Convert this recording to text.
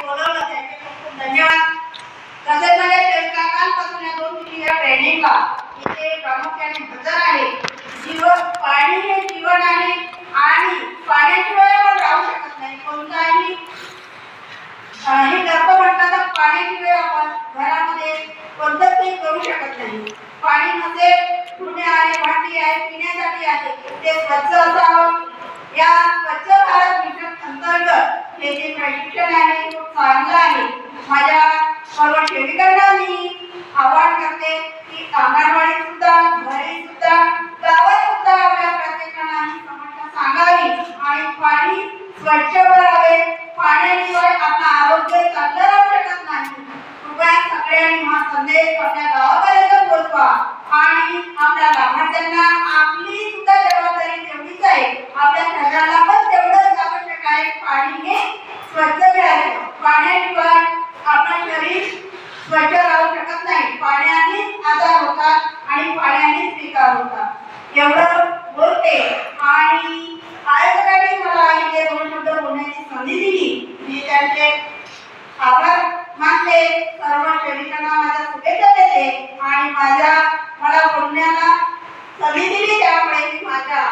बोलवलं त्याचे खूप खूप धन्यवाद तसेच कालपासून या दोन या ट्रेनिंगला इथे प्रामुख्याने हजर आहे जीवन पाणी हे जीवन आहे आणि पाण्याशिवाय आपण राहू शकत नाही कोणताही हे गर्भ म्हटलं तर पाण्याशिवाय आपण घरामध्ये कोणतंच काही करू शकत नाही पाणी नसेल धुणे आहे भांडी आहे पिण्यासाठी आहे ते स्वच्छ असावं. या स्वच्छ भारत मिशन अंतर्गत हे जे प्रशिक्षण आहे खूप चांगलं आहे. माझ्या सर्व सेविकांना मी आवाहन करते की अंगणवाडी सुद्धा घरी सुद्धा गावात सुद्धा आपल्या प्रत्येकांना ही समस्या सांगावी आणि पाणी स्वच्छ भरावे पाण्याशिवाय आपलं आरोग्य चांगलं राहू शकत नाही. कृपया सगळ्यांनी हा संदेश आपल्या गावापर्यंत पोहोचवा आणि आपल्या लाभार्थ्यांना आपली सुद्धा जबाबदारी तेवढीच आहे आपल्या शरीराला पण तेवढंच आवश्यक आहे पाणी हे स्वच्छ घ्यावे पाण्याशिवाय आपलं शरीर स्वच्छ राहू शकत नाही. पाण्यानेच आजार होतात आणि पाण्यानेच विकार होतात. एवढं बोलते. आणि आयोगाने मला इथे दोन शब्द बोलण्याची संधी दिली. मी त्यांचे आभार मानते. सर्व शरीरांना माझ्या शुभेच्छा देते. आणि माझ्या मला बोलण्याला संधी दिली त्यामुळे मी माझ्या